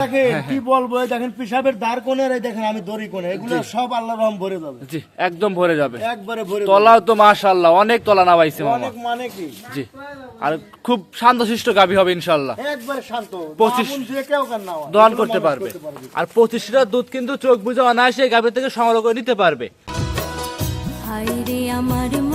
দেখেন কি বলব দেখেন পিসাবের দ্বার কোণে দেখেন আমি দড়ি কোণে এগুলো সব আল্লাহ রহম ভরে যাবে। জি একদম ভরে যাবে। একবারে ভরে তলাও তো মাশাআল্লাহ অনেক তলা নামাইছে মামা। অনেক মানে কি? জি আর খুব শান্তশিষ্ট গাভী হবে ইনশাল্লাহ একবারে শান্ত। পঁচিশ- আপন যে কেউ কার না হয়। করতে পারবে। আর পঁচিশ লিটার দুধ কিন্তু চোখ বুঝে অনায়াসে গাভী থেকে সংগ্রহ করে নিতে পারবে। আমার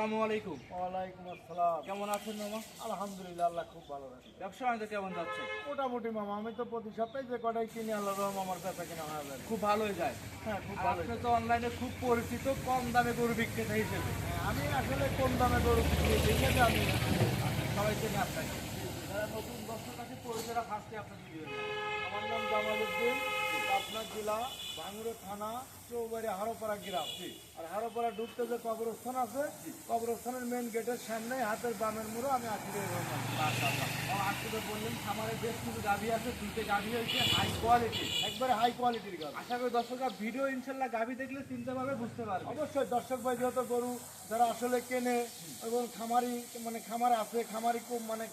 আসসালামু আলাইকুম। ওয়ালাইকুম আসসালাম। কেমন আছেন মামা? আলহামদুলিল্লাহ আল্লাহ খুব ভালো রাখে ব্যবসা বাণিজ্য কেমন যাচ্ছে? মোটামুটি মামা আমি তো প্রতি সপ্তাহে যে কটাই কিনি আল্লাহ রহম আমার কাছে কিনা হয়ে খুব ভালোই যায়। হ্যাঁ খুব ভালো আপনি তো অনলাইনে খুব পরিচিত কম দামে গরু বিক্রেতা হিসেবে আমি আসলে কম দামে গরু আছে আমি সবাই চেনে আপনাকে। যারা নতুন দর্শক আছে পরিচয়টা ফার্স্টে ভিডিও আমার নাম জামালউদ্দিন পাবনা জেলা ভাঙুরে থানা চৌবাড়ি হারোপাড়া গ্রাম। আর হারোপাড়া ডুবতে যে কবরস্থান আছে কবরস্থানের মেন গেটের সামনে হাতের বামের মুড়ো আমি আশিরে রহমান আজকে বললেন খামারে বেশ কিছু গাভী আছে দুইটা গাভী হয়েছে হাই কোয়ালিটি একবারে হাই কোয়ালিটির গাছ আশা করি দর্শকরা ভিডিও ইনশাল্লাহ গাভী দেখলে চিনতে পারবে বুঝতে পারবে। অবশ্যই দর্শক ভাই যত গরু যারা আসলে কেনে এবং খামারি মানে খামার আছে খামারি খুব মানে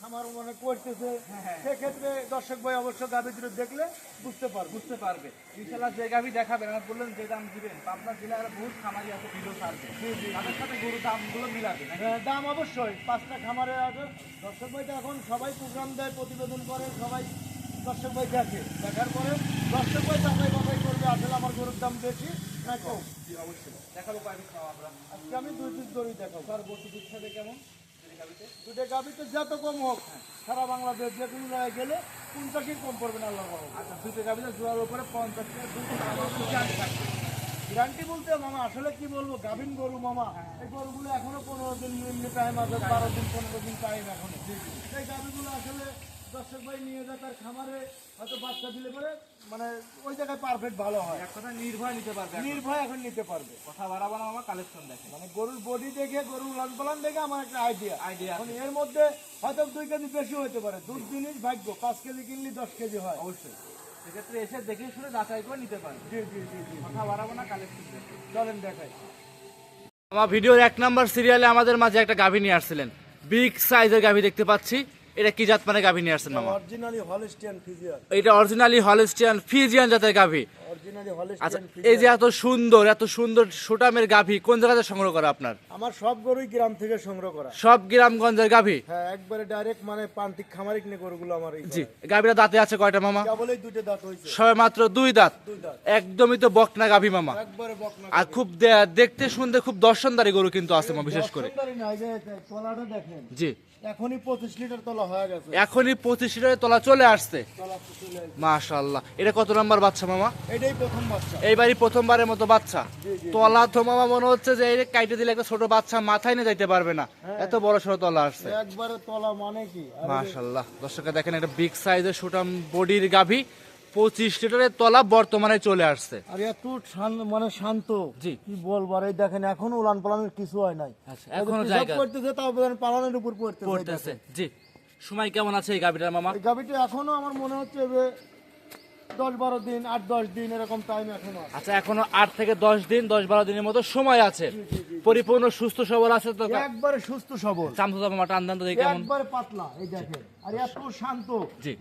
খামার মানে করতেছে সেক্ষেত্রে দর্শক ভাই অবশ্য গাভী দুটো দেখলে বুঝতে পারবে। বুঝতে পারবে। ইনশাল্লাহ যে গাভী দেখাবেন আমার বললেন যে দাম দিবেন পাবনা জেলার বহুত খামারি আছে ভিডিও ছাড়বে। তাদের সাথে গরু দামগুলো মিলাবে হ্যাঁ, দাম অবশ্যই পাঁচটা খামারে আছে দর্শক ভাই তো এখন সবাই প্রোগ্রাম দেয় প্রতিবেদন করে সবাই দর্শক ভাই দেখে। দেখার পরে দর্শক ভাই যাচাই বাছাই করবে আসলে আমার গরুর দাম বেশি না কম? অবশ্যই। দেখাবো পিস খাওয়া আমরা আজকে আমি দুই পিস দড়ি দেখাবো। স্যার বসে দুধ খাবে কেমন? দুটো গাভিতে যত কম হোক, সারা বাংলাদেশ যে কোনো জায়গায় গেলে পঞ্চাশের কম পড়বে না আল্লাহ আচ্ছা দুটো গাভীতে জোয়ার উপরে পঞ্চাশ গ্যারান্টি বলতে মামা, আসলে কি বলব, গাভিন গরু মামা, এই গরুগুলো এখনও পনেরো দিন টাইম আছে, বারো দিন, পনেরো দিন টাইম এখনও। এই গাভিগুলো আসলে দর্শক ভাই নিয়ে যায় তার খামারে হয়তো বাচ্চা দিলে পরে মানে ওই জায়গায় পারফেক্ট ভালো হয়। এক কথা নির্ভয় নিতে পারবে নির্ভয় এখন নিতে পারবে। কথা বাড়াবো না আমার কালেকশন দেখে। মানে গরুর বডি দেখে গরুর লান পালান দেখে আমার একটা আইডিয়া আইডিয়া এখন এর মধ্যে হয়তো দুই কেজি বেশি হতে পারে। দুধ জিনিস ভাগ্য পাঁচ কেজি কিনলে দশ কেজি হয়। অবশ্যই। সেক্ষেত্রে এসে দেখে শুনে যাচাই করে নিতে পারবে। জি জি জি জি। কথা বাড়াবো না কালেকশন দেখে। চলেন দেখাই। আমার ভিডিওর এক নাম্বার সিরিয়ালে আমাদের মাঝে একটা গাভী নিয়ে আসছিলেন। বিগ সাইজের গাভী দেখতে পাচ্ছি। এটা কি জাত মানে গাভী নিয়ে আসছেন মামা? অরিজিনালি হলিস্টিয়ান ফিজিয়ান এটা অরিজিনালি হলিস্টিয়ান ফিজিয়ান জাতের গাভী। আচ্ছা এই যে এত সুন্দর এত সুন্দর সুটামের গাভী কোন জায়গাতে সংগ্রহ করা আপনার? আমার সব গরুই গ্রাম থেকে সংগ্রহ করা। সব গ্রামগঞ্জের গাভী? হ্যাঁ একবারে ডাইরেক্ট মানে প্রান্তিক খামারিক নিয়ে গরুগুলো আমার জি গাভীরা দাঁতে আছে কয়টা মামা? কেবলই দুইটা দাঁত হয়েছে। সবে মাত্র দুই দাঁত? একদমই তো বকনা গাভী মামা। একবারে বকনা আর খুব দেখতে শুনতে খুব দর্শনদারি গরু কিন্তু আছে মা বিশেষ করে। তলাটা দেখেন। জি। এখনই পঁচিশ লিটার তলা হয়ে গেছে। এখনই পঁচিশ লিটারের তলা চলে আসছে। মাশাল্লাহ এটা কত নাম্বার বাচ্চা মামা? এটাই প্রথম বাচ্চা। এইবারই প্রথমবারের মতো বাচ্চা। তলা তো মামা মনে হচ্ছে যে এই কাইটে দিলে একটা ছোট বাচ্চা মাথায় নিয়ে যাইতে পারবে না। হ্যাঁ। এত বড় সড়ো তলা আসছে। একবারে তলা মানে কি? দেখেন একটা বিগ সাইজের সুটাম বডির গাভী পঁচিশ লিটারের তলা বর্তমানে চলে আসছে। আর এত মানে শান্ত। জি। কি বলব এই দেখেন এখন উলান পালানের কিছু হয় নাই। আচ্ছা, এখনও জায়গা- করতেছে তাও পালানের উপর পড়তেছে। পড়তেছে। জি। সময় কেমন আছে এই গাভীটার মামা? গাভিটা এখনও আমার মনে হচ্ছে যে দশ বারো দিন আট দশ দিন এরকম টাইম এখনও আচ্ছা এখনও আট থেকে দশ দিন দশ বারো দিনের মতো সময় আছে। পরিপূর্ণ সুস্থ সবল আছে তো? একবারে সুস্থ সবল। তো দেখি একবারে পাতলা এই দেখেন। আর এত শান্ত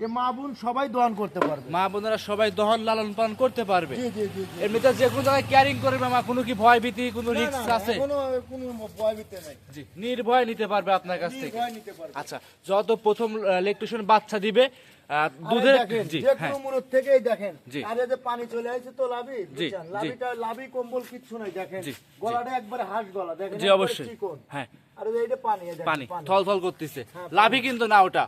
যে মা বোন সবাই দোয়ান করতে পারবে। মা বোনেরা সবাই দহন লালন পালন করতে পারবে। এমনিতে যে কোনো জায়গায় ক্যারিং করবে মা কোনো কি ভয় ভীতি কোনো রিস্ক আছে? এখনও কোনো ভয় ভীতি নেই। জি নির্ভয় নিতে পারবে আপনার কাছ থেকে। আচ্ছা যত প্রথম ইলেকট্রিশিয়ান বাচ্চা দিবে দুধের জি হ্যাঁ। থেকেই দেখেন। আরে যে পানি চলে আসছে তো লাভি। লাভিটা লাভি কম্বল কিচ্ছু নাই দেখেন। গলাটা একবারে হাঁস গলা দেখেন জি অবশ্যই। হ্যাঁ। পানি করতেছে। হ্যাঁ, লাভই কিন্তু না ওটা।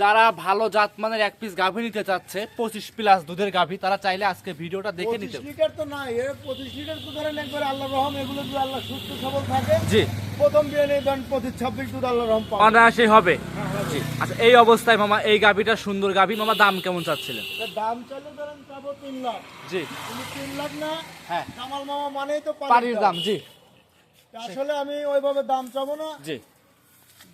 যারা ভালো জাত মানের এক পিস গাভী নিতে চাচ্ছে পঁচিশ প্লাস দুধের গাভী তারা চাইলে আজকে ভিডিওটা দেখে নিতে লিটার তো নাই পঁচিশ লিটার তো ধরেন একবার আল্লাহ রহম এগুলো যদি আল্লাহ সুস্থ সবল থাকে জি। প্রথম বিয়ে ধরেন পঁচিশ ছাব্বিশ দুধ আল্লাহ রহম পাবে হবে। জি। আচ্ছা এই অবস্থায় মামা এই গাভীটা সুন্দর গাভী। মামা দাম কেমন চাচ্ছিলেন? দাম চাইলে ধরেন পাবো তিন লাখ। জি। তিন লাখ না হ্যাঁ। কামাল মামা মানেই তো পানির দাম। জি। আসলে আমি ওইভাবে দাম চাবো না। জি।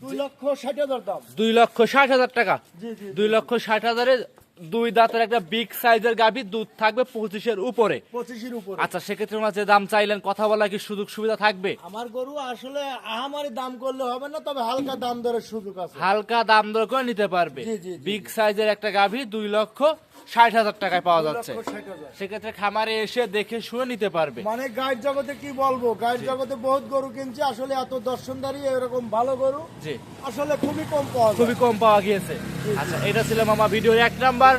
দুই লক্ষ ষাট হাজার দাম। দুই লক্ষ ষাট হাজার টাকা। জি জি দুই লক্ষ ষাট হাজারে দুই দাঁতের একটা বিগ সাইজের গাভী দুধ থাকবে পঁচিশের উপরে। পঁচিশের উপরে। আচ্ছা সেক্ষেত্রে ওনার যে দাম চাইলেন কথা বলা কি সুযোগ সুবিধা থাকবে? আমার গরু আসলে আহামারি দাম করলে হবে না তবে হালকা দাম দরের সুযোগ আছে। হালকা দাম দর করে নিতে পারবে। বিগ সাইজের একটা গাভী দুই লক্ষ ষাট হাজার টাকায় পাওয়া যাচ্ছে। সেক্ষেত্রে খামারে এসে দেখে শুয়ে নিতে পারবে। মানে গাইড জগতে কি বলব? গাইড জগতে বহুত গরু কিনছে আসলে এত দর্শনদারি এরকম ভালো গরু। জি। আসলে খুবই কম পাওয়া খুবই কম পাওয়া গিয়েছে। আচ্ছা এটা ছিল মামা ভিডিও এক নাম্বার।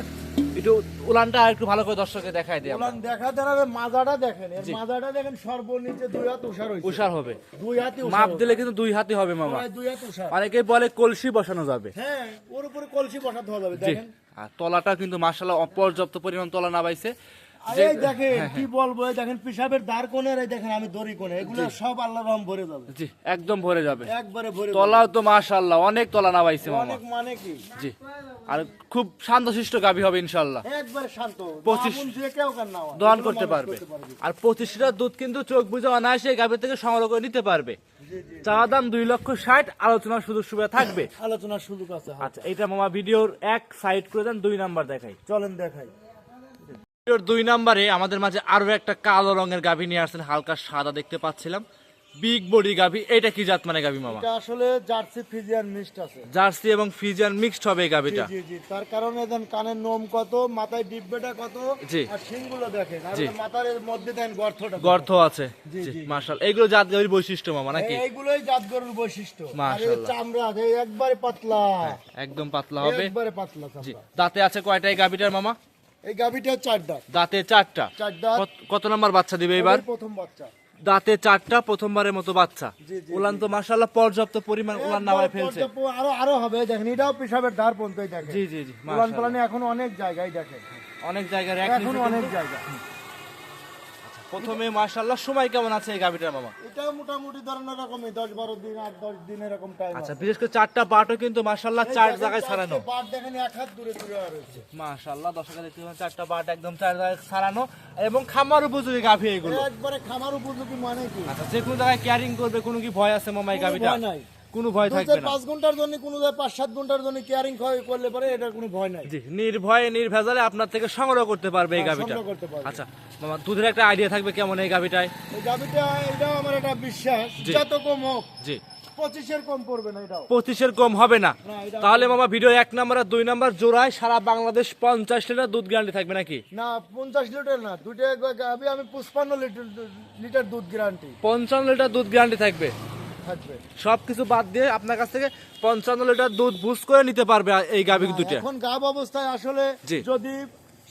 একটু উলানটা একটু ভালো করে দর্শককে দেখাই উলান দেখাতে হবে মাজাটা দেখেন এর মাজাটা দেখেন সর্বনিচে দুই হাত উষার হইছে উষার হবে। দুই হাতে মাপ দিলে কিন্তু দুই হাতে হবে মামা। দুই হাত উষার। অনেকেই বলে কলসি বসানো যাবে। হ্যাঁ ওর উপরে কলসি বসাতে হবে দেখেন। আর তলাটা কিন্তু মাশাআল্লাহ অপর্যাপ্ত পরিমাণ তলা নাবাইছে এই দেখেন কি বলব এই দেখেন পিসাবের দ্বার কোণের এই দেখেন আমি দড়ি কোণে এগুলো সব আল্লাহ রহম ভরে যাবে। জি একদম ভরে যাবে। একবারে ভরে তলাও তো মাশাল্লাহ অনেক তলা নামাইছে মামা। অনেক মানে কি? জি আর খুব শান্তশিষ্ট হবে একবারে শান্ত। হয়। দহন করতে পারবে। আর পঁচিশ লিটার দুধ কিন্তু চোখ বুঝে অনায়াসে গাভী থেকে সংগ্রহ করে নিতে পারবে। চাওয়া দাম দুই লক্ষ ষাট আলোচনার সুযোগ সুবিধা থাকবে। আলোচনার সুযোগ আছে আচ্ছা এটা মামা ভিডিওর এক সাইড করে দেন দুই নাম্বার দেখাই। চলেন দেখাই। ভিডিওর দুই নাম্বারে আমাদের মাঝে আরও একটা কালো রঙের গাভী নিয়ে আসছেন হালকা সাদা দেখতে পাচ্ছিলাম। বিগ বডি গাভী এটা কি জাত মানে গাভী মামা? এটা আসলে জার্সি ফিজিয়ান মিক্সড আছে। জার্সি এবং ফিজিয়ান মিক্সড হবে এই গাভীটা। জি জি তার কারণে দেন কানের নোম কত মাথায় ডিব্বেটা কত জি। আর শিংগুলো দেখেন আর মাথার মধ্যে দেন গর্তটা গর্ত আছে। জি, জি। এগুলো জাত গাভীর বৈশিষ্ট্য মামা নাকি? এই- এইগুলোই জাত গরুর বৈশিষ্ট্য। আর চামড়া একবারে পাতলা। একদম পাতলা হবে। একবারে পাতলা জি চামড়া দাঁতে আছে কয়টা এই গাভীটার মামা? এই গাভিটা চার দাঁত দাঁতে চারটা। চার দাঁত কত- নাম্বার বাচ্চা দিবে এবার? প্রথম বাচ্চা। দাঁতে চারটা প্রথমবারের মতো বাচ্চা। উলান তো মাশাল্লাহ পর্যাপ্ত পরিমাণ উলান নামায় ফেলছে। আরও আরও হবে দেখেন এটাও পেশাবের ধার পর্যন্তই দেখেন। জি জি জি উলান পালানে এখন অনেক জায়গায় দেখেন। অনেক জায়গায় এখন অনেক জায়গা। প্রথমে মাশাল্লাহ সময় কেমন আছে এই গাভীটার মামা? এটা মোটামুটি ধরনের রকমই দশ বারো দিন আট দশ দিন এরকম টাইম আচ্ছা বিশেষ করে চারটা পাটও কিন্তু মাশাল্লাহ চার জায়গায় ছাড়ানো। পাট দেখেন এক হাত দূরে দূরে আর রয়েছে মাশাল্লাহ দর্শকের দেখতে পাচ্ছেন চারটা পাট একদম চার জায়গায় ছাড়ানো এবং খামার উপযোগী গাভী এগুলো একবারে খামার উপযোগী মানে কি? আচ্ছা যে কোনো জায়গায় ক্যারিং করবে কোনো কি ভয় আছে মামা এই গাভীটা? ভয় নাই। কোনো ভয় থাকবে না। পাঁচ ঘণ্টার জন্য কোনো জায়গায় পাঁচ সাত ঘণ্টার জন্য কেয়ারিং করলে পরে এটার কোনো ভয় নাই। জি নির্ভয়ে নির্ভেজালে আপনার থেকে সংগ্রহ করতে পারবে এই হ্যাঁ, গাভীটা। সংগ্রহ করতে পারবে। আচ্ছা মামা দুধের একটা আইডিয়া থাকবে কেমন এই এই গাভিটা এটাও আমার একটা বিশ্বাস। যত কম হোক জি। পঁচিশের কম হবে না। তাহলে মামা ভিডিও এক নাম্বার আর দুই নাম্বার জোড়ায় সারা বাংলাদেশ পঞ্চাশ লিটার দুধ গ্যারান্টি থাকবে নাকি? না পঞ্চাশ লিটার না দুটো আমি পুষ্পান্ন লিটার লিটার দুধ গ্যারান্টি পঞ্চান্ন লিটার দুধ গ্যারান্টি থাকবে। থাকবে। সবকিছু বাদ দিয়ে আপনার কাছ থেকে পঞ্চান্ন লিটার দুধ বুঝ করে নিতে পারবে এই গাভী দুটা এখন গাব অবস্থায় আসলে যদি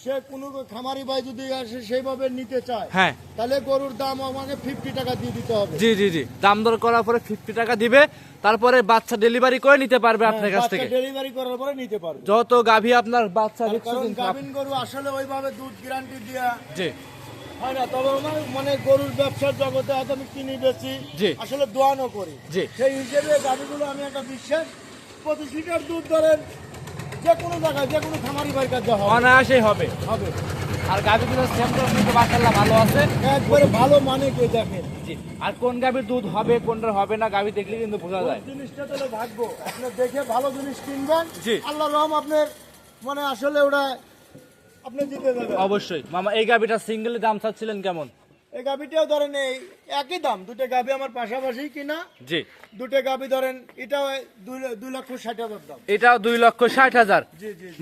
সে কোনো খামারি ভাই যদি আসে সেইভাবে নিতে চায় হ্যাঁ। তাহলে গরুর দাম আমাকে ফিফটি টাকা দিয়ে দিতে হবে। জি জি জি। দাম দর করার পরে ফিফটি টাকা দিবে তারপরে বাচ্চা ডেলিভারি করে নিতে পারবে আপনার কাছ থেকে। ডেলিভারি করার পরে নিতে পারবে। যত গাভী আপনার বাচ্চা গাভিন গরু আসলে ওইভাবে দুধ গ্যারান্টি দেওয়া জি। হয় না তবে আমার মানে গরুর ব্যবসার জগতে হয়তো আমি কিনি বেশি। আসলে দোয়ানো করি। সেই হিসেবে গাভিগুলো আমি একটা বিশ্বাস পঁচিশ লিটার দুধ ধরেন যে কোনো জায়গায় যে কোনো খামারি ভাইয়ের কাছে হবে। অনায়াসেই হবে। হবে। আর গাভীগুলো কিন্তু মাসাল্লাহ ভালো আছে। একবারে ভালো মানে কে দেখেন জি। আর কোন গাভীর দুধ হবে কোনটা হবে না গাভী দেখলে কিন্তু বোঝা যায়। জিনিসটা তাহলে ভাগবো আপনি দেখে ভালো জিনিস কিনবেন। জি। আল্লাহ রহম আপনার মানে আসলে ওটা আপনি জিতে যাবেন। অবশ্যই। মামা এই গাভীটা সিঙ্গেল দাম চাচ্ছিলেন কেমন? এই গাভিটাও ধরেন এই একই দাম দুটো গাভি আমার পাশাপাশি কিনা জি। দুটো গাভি ধরেন এটাও দুই লক্ষ ষাট হাজার দাম। এটাও দুই লক্ষ ষাট হাজার।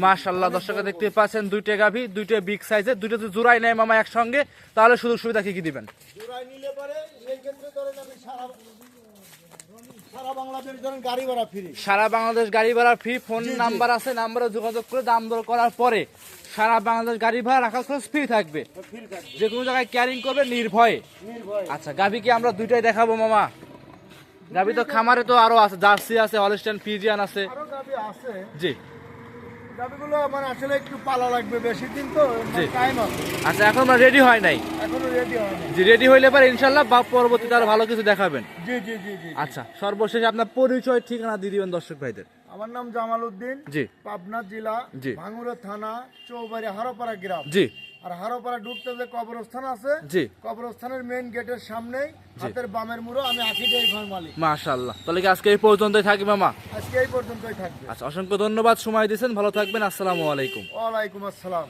মাশাল্লাহ দর্শক দেখতে পাচ্ছেন দুইটা গাভী দুইটা বিগ সাইজের দুইটা তো জোড়াই নেয় মামা একসঙ্গে। তাহলে সুযোগ সুবিধা কি কি দিবেন? জোড়ায় নিলে পরে এই ক্ষেত্রে ধরেন আমি সারা সারা বাংলাদেশ গাড়ি ভাড়া ফ্রি ফোন নাম্বার আছে নাম্বারে যোগাযোগ করে দাম দর করার পরে সারা বাংলাদেশ গাড়ি ভাড়া রাখার খরচ ফ্রি থাকবে। যে কোনো জায়গায় ক্যারিং করবে নির্ভয়ে। আচ্ছা গাভী কি আমরা দুইটাই দেখাবো মামা? গাভি তো খামারে তো আরও আছে জার্সি আছে হলস্টেন ফিজিয়ান আছে। জি। গাভিগুলো আমার আসলে একটু পালা লাগবে বেশি দিন তো জি। টাইম আছে। আচ্ছা এখন আমরা রেডি হয় নাই? এখনও রেডি হয়নি যে রেডি হইলে পরে ইনশাল্লাহ বা পরবর্তীতে আরও ভালো কিছু দেখাবেন। জি জি জি জি। আচ্ছা সর্বশেষ আপনার পরিচয় ঠিকানা দিয়ে দিবেন দর্শক ভাইদের। আমার নাম জামাল উদ্দিন জি। পাবনা জেলা জি। ভাঙ্গুরা থানা চৌবাড়ি হারোপাড়া গ্রাম। জি। আর হারোপাড়া ডুবতে যে কবরস্থান আছে জি। কবরস্থানের মেইন গেটের সামনেই হাতের বামের মুড়ো আমি আছি এই ঘর মালিক। মাশাআল্লাহ। তাহলে কি আজকে এই পর্যন্তই থাকি মামা? আজকে এই পর্যন্তই থাকবে। আচ্ছা অসংখ্য ধন্যবাদ সময় দিয়েছেন। ভালো থাকবেন। আসসালামু আলাইকুম। ওয়া আলাইকুম আসসালাম।